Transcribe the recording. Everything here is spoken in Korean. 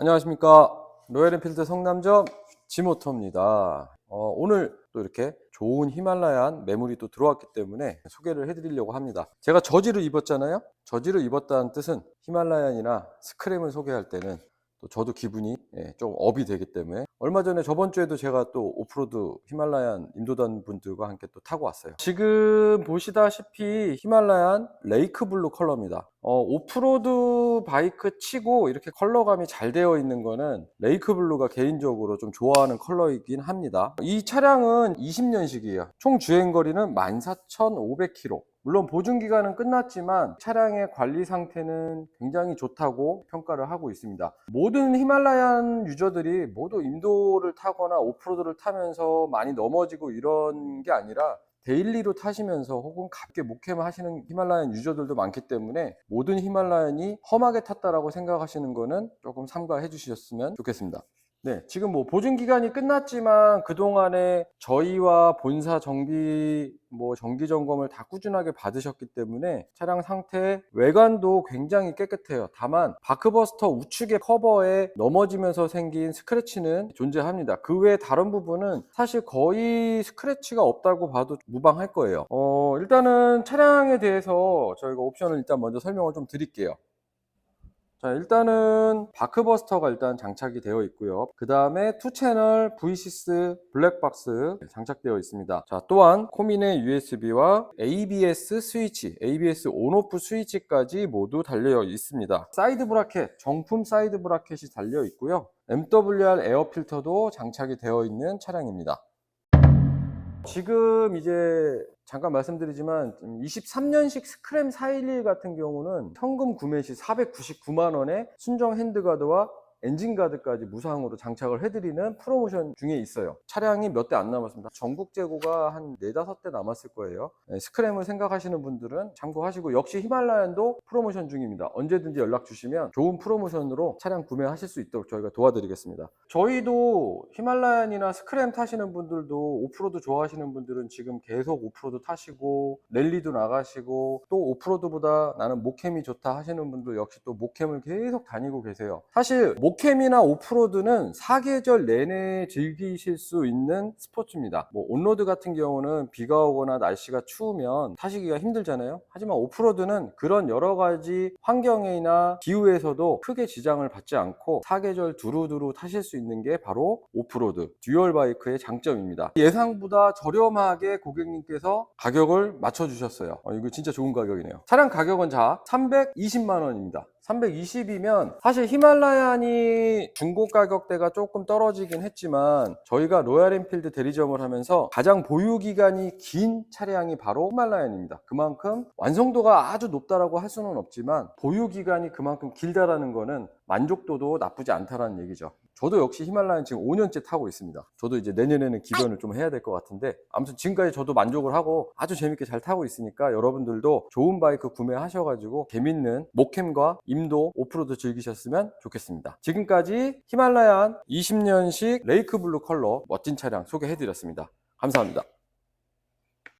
안녕하십니까. 로얄엔필드 성남점 지모터입니다. 어, 오늘 또 이렇게 좋은 히말라얀 매물이 또 들어왔기 때문에 소개를 해드리려고 합니다. 제가 저지를 입었잖아요? 저지를 입었다는 뜻은 히말라얀이나 스크램을 소개할 때는 또 저도 기분이 예, 좀 업이 되기 때문에 얼마 전에 저번 주에도 제가 또 오프로드 히말라얀 인도단 분들과 함께 또 타고 왔어요. 지금 보시다시피 히말라얀 레이크 블루 컬러입니다. 어, 오프로드 바이크 치고 이렇게 컬러감이 잘 되어 있는 거는 레이크 블루가 개인적으로 좀 좋아하는 컬러이긴 합니다. 이 차량은 20년식이에요. 총 주행 거리는 14,500km. 물론 보증 기간은 끝났지만 차량의 관리 상태는 굉장히 좋다고 평가를 하고 있습니다. 모든 히말라얀 유저들이 모두 인도를 타거나 오프로드를 타면서 많이 넘어지고 이런 게 아니라 데일리로 타시면서 혹은 가볍게 목캠 하시는 히말라얀 유저들도 많기 때문에 모든 히말라얀이 험하게 탔다라고 생각하시는 거는 조금 삼가해 주셨으면 좋겠습니다. 네, 지금 뭐 보증 기간이 끝났지만 그동안에 저희와 본사 정비 뭐 정기 점검을 다 꾸준하게 받으셨기 때문에 차량 상태 외관도 굉장히 깨끗해요. 다만 바크버스터 우측의 커버에 넘어지면서 생긴 스크래치는 존재합니다. 그 외에 다른 부분은 사실 거의 스크래치가 없다고 봐도 무방할 거예요. 어, 일단은 차량에 대해서 저희가 옵션을 일단 먼저 설명을 좀 드릴게요. 자, 일단은 바크버스터가 일단 장착이 되어 있고요. 그 다음에 투 채널 V6 블랙박스 장착되어 있습니다. 자, 또한 코민의 USB와 ABS 스위치, ABS 온오프 스위치까지 모두 달려 있습니다. 사이드 브라켓, 정품 사이드 브라켓이 달려 있고요. MWR 에어 필터도 장착이 되어 있는 차량입니다. 지금 이제 잠깐 말씀드리지만 23년식 스크램 411 같은 경우는 현금 구매 시 499만 원에 순정 핸드가드와 엔진가드까지 무상으로 장착을 해드리는 프로모션 중에 있어요. 차량이 몇 대 안 남았습니다. 전국 재고가 한 4, 5대 남았을 거예요. 네, 스크램을 생각하시는 분들은 참고하시고 역시 히말라얀도 프로모션 중입니다. 언제든지 연락 주시면 좋은 프로모션으로 차량 구매하실 수 있도록 저희가 도와드리겠습니다. 저희도 히말라얀이나 스크램 타시는 분들도 오프로드 좋아하시는 분들은 지금 계속 오프로드 타시고 랠리도 나가시고 또 오프로드보다 나는 목캠이 좋다 하시는 분들 역시 또 목캠을 계속 다니고 계세요. 사실 목캠이나 오프로드는 사계절 내내 즐기실 수 있는 스포츠입니다. 뭐 온로드 같은 경우는 비가 오거나 날씨가 추우면 타시기가 힘들잖아요. 하지만 오프로드는 그런 여러 가지 환경이나 기후에서도 크게 지장을 받지 않고 사계절 두루두루 타실 수 있는 게 바로 오프로드 듀얼 바이크의 장점입니다. 예상보다 저렴하게 고객님께서 가격을 맞춰 주셨어요. 어, 이거 진짜 좋은 가격이네요. 차량 가격은 자 320만 원입니다. 320이면 사실 히말라얀이 중고 가격대가 조금 떨어지긴 했지만 저희가 로얄 엔필드 대리점을 하면서 가장 보유 기간이 긴 차량이 바로 히말라얀입니다. 그만큼 완성도가 아주 높다라고 할 수는 없지만 보유 기간이 그만큼 길다라는 거는 만족도도 나쁘지 않다라는 얘기죠. 저도 역시 히말라얀 지금 5년째 타고 있습니다. 저도 이제 내년에는 기변을 좀 해야 될 것 같은데 아무튼 지금까지 저도 만족을 하고 아주 재밌게 잘 타고 있으니까 여러분들도 좋은 바이크 구매하셔가지고 재밌는 목캠과 임도 오프로드 즐기셨으면 좋겠습니다. 지금까지 히말라얀 20년식 레이크 블루 컬러 멋진 차량 소개해드렸습니다. 감사합니다.